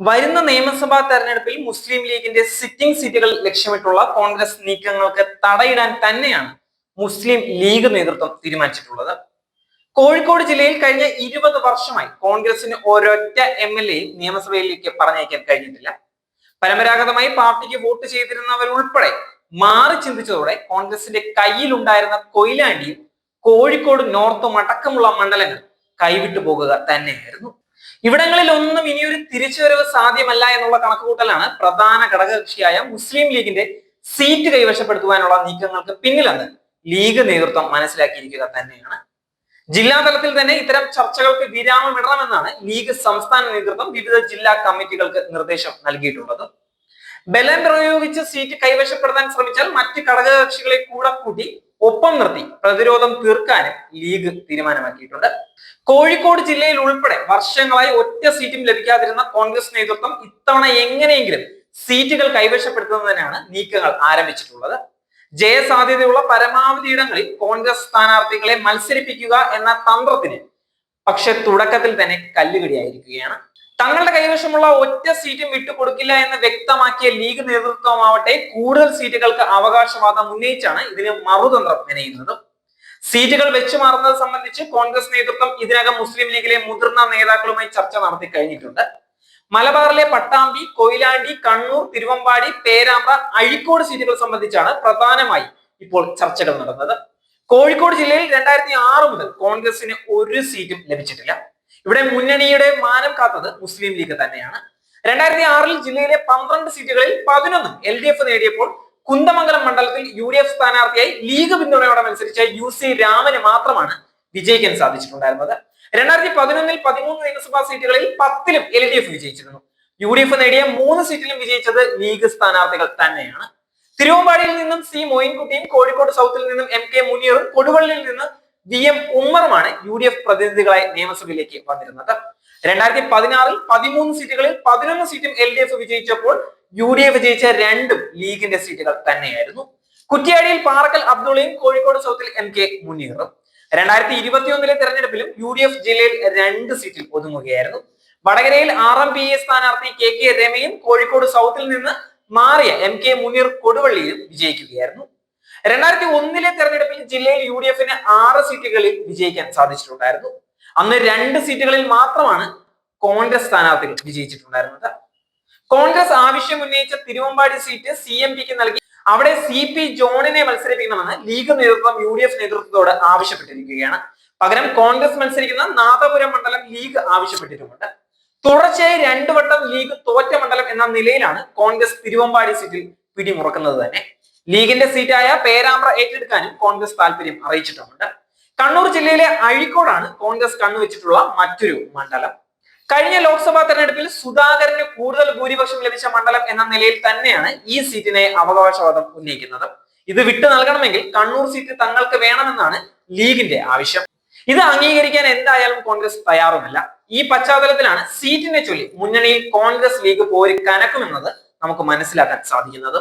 വരുന്ന നിയമസഭാ തെരഞ്ഞെടുപ്പിൽ മുസ്ലിം ലീഗിന്റെ സിറ്റിംഗ് സീറ്റുകൾ ലക്ഷ്യമിട്ടുള്ള കോൺഗ്രസ് നീക്കങ്ങൾക്ക് തടയിടാൻ തന്നെയാണ് മുസ്ലിം ലീഗ് നേതൃത്വം തീരുമാനിച്ചിട്ടുള്ളത്. കോഴിക്കോട് ജില്ലയിൽ കഴിഞ്ഞ ഇരുപത് വർഷമായി കോൺഗ്രസിന് ഒരൊറ്റ എം എൽ എയും നിയമസഭയിലേക്ക് പറഞ്ഞയക്കാൻ കഴിഞ്ഞിട്ടില്ല. പരമ്പരാഗതമായി പാർട്ടിക്ക് വോട്ട് ചെയ്തിരുന്നവരുൾപ്പെടെ മാറി ചിന്തിച്ചതോടെ കോൺഗ്രസിന്റെ കയ്യിലുണ്ടായിരുന്ന കൊയിലാണ്ടിയും കോഴിക്കോട് നോർത്തും അടക്കമുള്ള മണ്ഡലങ്ങൾ കൈവിട്ടു പോകുക തന്നെയായിരുന്നു. ഇവിടങ്ങളിൽ ഒന്നും ഇനിയൊരു തിരിച്ചുവരവ് സാധ്യമല്ല എന്നുള്ള കണക്കുകൂട്ടലാണ് പ്രധാന ഘടകകക്ഷിയായ മുസ്ലിം ലീഗിന്റെ സീറ്റ് കൈവശപ്പെടുത്തുവാനുള്ള നീക്കങ്ങൾക്ക് പിന്നിലെന്ന് ലീഗ് നേതൃത്വം മനസ്സിലാക്കിയിരിക്കുക തന്നെയാണ്. ജില്ലാ തലത്തിൽ തന്നെ ഇത്തരം ചർച്ചകൾക്ക് വിരാമമിടണമെന്നാണ് ലീഗ് സംസ്ഥാന നേതൃത്വം വിവിധ ജില്ലാ കമ്മിറ്റികൾക്ക് നിർദ്ദേശം നൽകിയിട്ടുള്ളത്. ബലം പ്രയോഗിച്ച് സീറ്റ് കൈവശപ്പെടുത്താൻ ശ്രമിച്ചാൽ മറ്റ് ഘടകകക്ഷികളെ കൂടെ കൂട്ടി ഒപ്പം നിർത്തി പ്രതിരോധം തീർക്കാനും ലീഗ് തീരുമാനമാക്കിയിട്ടുണ്ട്. കോഴിക്കോട് ജില്ലയിൽ ഉൾപ്പെടെ വർഷങ്ങളായി ഒറ്റ സീറ്റും ലഭിക്കാതിരുന്ന കോൺഗ്രസ് നേതൃത്വം ഇത്തവണ എങ്ങനെയെങ്കിലും സീറ്റുകൾ കൈവശപ്പെടുത്തുന്നതിനാണ് നീക്കങ്ങൾ ആരംഭിച്ചിട്ടുള്ളത്. ജയസാധ്യതയുള്ള പരമാവധി ഇടങ്ങളിൽ കോൺഗ്രസ് സ്ഥാനാർത്ഥികളെ മത്സരിപ്പിക്കുക എന്ന തന്ത്രത്തിന് പക്ഷെ തുടക്കത്തിൽ തന്നെ കല്ലുകടിയായിരിക്കുകയാണ്. തങ്ങളുടെ കൈവശമുള്ള ഒറ്റ സീറ്റും വിട്ടുകൊടുക്കില്ല എന്ന് വ്യക്തമാക്കിയ ലീഗ് നേതൃത്വമാവട്ടെ കൂടുതൽ സീറ്റുകൾക്ക് അവകാശവാദം ഉന്നയിച്ചാണ് ഇതിന് മറുതന്ത്രം മെനയുന്നത് സീറ്റുകൾ വെച്ചു മാറുന്നത് സംബന്ധിച്ച് കോൺഗ്രസ് നേതൃത്വം ഇതിനകം മുസ്ലിം ലീഗിലെ മുതിർന്ന നേതാക്കളുമായി ചർച്ച നടത്തി കഴിഞ്ഞിട്ടുണ്ട്. മലബാറിലെ പട്ടാമ്പി കൊയിലാണ്ടി കണ്ണൂർ തിരുവമ്പാടി പേരാമ്പ്ര അഴിക്കോട് സീറ്റുകൾ സംബന്ധിച്ചാണ് പ്രധാനമായി ഇപ്പോൾ ചർച്ചകൾ നടന്നത്. കോഴിക്കോട് ജില്ലയിൽ രണ്ടായിരത്തി ആറ് മുതൽ കോൺഗ്രസിന് ഒരു സീറ്റും ലഭിച്ചിട്ടില്ല. ഇവിടെ മുന്നണിയുടെ മാനം കാത്തത് മുസ്ലിം ലീഗ് തന്നെയാണ്. രണ്ടായിരത്തി ആറിൽ ജില്ലയിലെ പന്ത്രണ്ട് സീറ്റുകളിൽ പതിനൊന്ന് എൽ ഡി എഫ് നേടിയപ്പോൾ കുന്ദമംഗലം മണ്ഡലത്തിൽ യു ഡി എഫ് സ്ഥാനാർത്ഥിയായി ലീഗ് പിന്തുണയോടെ മത്സരിച്ച യു സി രാമന് മാത്രമാണ് വിജയിക്കാൻ സാധിച്ചിട്ടുണ്ടായിരുന്നത്. രണ്ടായിരത്തി പതിനൊന്നിൽ പതിമൂന്ന് നിയമസഭാ സീറ്റുകളിൽ പത്തിലും എൽ ഡി എഫ് വിജയിച്ചിരുന്നു. യു ഡി എഫ് നേടിയ മൂന്ന് സീറ്റിലും വിജയിച്ചത് ലീഗ് സ്ഥാനാർത്ഥികൾ തന്നെയാണ്. തിരുവമ്പാടിയിൽ നിന്നും സി മൊയിൻകുട്ടിയും കോഴിക്കോട് സൗത്തിൽ നിന്നും എം കെ മുനീറും കൊടുവള്ളിയിൽ നിന്ന് വി എം ഉമ്മറുമാണ് യു ഡി എഫ് പ്രതിനിധികളായി നിയമസഭയിലേക്ക് വന്നിരുന്നത്. രണ്ടായിരത്തി പതിനാറിൽ പതിമൂന്ന് സീറ്റുകളിൽ പതിനൊന്ന് സീറ്റും എൽ ഡി എഫ് വിജയിച്ചപ്പോൾ യു ഡി എഫ് വിജയിച്ച രണ്ടും ലീഗിന്റെ സീറ്റുകൾ തന്നെയായിരുന്നു. കുറ്റ്യാടിയിൽ പാറക്കൽ അബ്ദുള്ളയും കോഴിക്കോട് സൗത്തിൽ എം കെ മുനീറും. രണ്ടായിരത്തി ഇരുപത്തിയൊന്നിലെ തെരഞ്ഞെടുപ്പിലും യു ഡി എഫ് ജില്ലയിൽ രണ്ട് സീറ്റിൽ ഒതുങ്ങുകയായിരുന്നു. വടകരയിൽ ആർ എം പി എ സ്ഥാനാർത്ഥി കെ കെ രമയും കോഴിക്കോട് സൗത്തിൽ നിന്ന് മാറിയ എം കെ മുനീർ കൊടുവള്ളിയിലും വിജയിക്കുകയായിരുന്നു. രണ്ടായിരത്തി ഒന്നിലെ തെരഞ്ഞെടുപ്പിൽ ജില്ലയിൽ യു ഡി എഫിന് ആറ് സീറ്റുകളിൽ വിജയിക്കാൻ സാധിച്ചിട്ടുണ്ടായിരുന്നു. അന്ന് രണ്ട് സീറ്റുകളിൽ മാത്രമാണ് കോൺഗ്രസ് സ്ഥാനാർത്ഥികൾ വിജയിച്ചിട്ടുണ്ടായിരുന്നത്. കോൺഗ്രസ് ആവശ്യം ഉന്നയിച്ച തിരുവമ്പാടി സീറ്റ് സി എം പിക്ക് നൽകി. അവിടെ സി പി ജോണിനെ മത്സരിപ്പിക്കണമെന്ന് ലീഗ് നേതൃത്വം യു ഡി എഫ് നേതൃത്വത്തോട് ആവശ്യപ്പെട്ടിരിക്കുകയാണ്. പകരം കോൺഗ്രസ് മത്സരിക്കുന്ന നാദപുരം മണ്ഡലം ലീഗ് ആവശ്യപ്പെട്ടിട്ടുമുണ്ട്. തുടർച്ചയായി രണ്ടു വട്ടം ലീഗ് തോറ്റ മണ്ഡലം എന്ന നിലയിലാണ് കോൺഗ്രസ് തിരുവമ്പാടി സീറ്റിൽ പിടിമുറക്കുന്നത് തന്നെ. ലീഗിന്റെ സീറ്റായ പേരാമ്പ്ര ഏറ്റെടുക്കാനും കോൺഗ്രസ് താല്പര്യം അറിയിച്ചിട്ടുമുണ്ട് കണ്ണൂർ ജില്ലയിലെ അഴീക്കോടാണ് കോൺഗ്രസ് കണ്ണുവെച്ചിട്ടുള്ള മറ്റൊരു മണ്ഡലം. കഴിഞ്ഞ ലോക്സഭാ തെരഞ്ഞെടുപ്പിൽ സുധാകരന് കൂടുതൽ ഭൂരിപക്ഷം ലഭിച്ച മണ്ഡലം എന്ന നിലയിൽ തന്നെയാണ് ഈ സീറ്റിനെ അവകാശവാദം ഉന്നയിക്കുന്നത്. ഇത് വിട്ടു നൽകണമെങ്കിൽ കണ്ണൂർ സീറ്റ് തങ്ങൾക്ക് വേണമെന്നാണ് ലീഗിന്റെ ആവശ്യം. ഇത് അംഗീകരിക്കാൻ എന്തായാലും കോൺഗ്രസ് തയ്യാറുമല്ല. ഈ പശ്ചാത്തലത്തിലാണ് സീറ്റിനെ ചൊല്ലി മുന്നണിയിൽ കോൺഗ്രസ് ലീഗ് പോരി കനക്കുമെന്നത് നമുക്ക് മനസ്സിലാക്കാൻ സാധിക്കുന്നത്.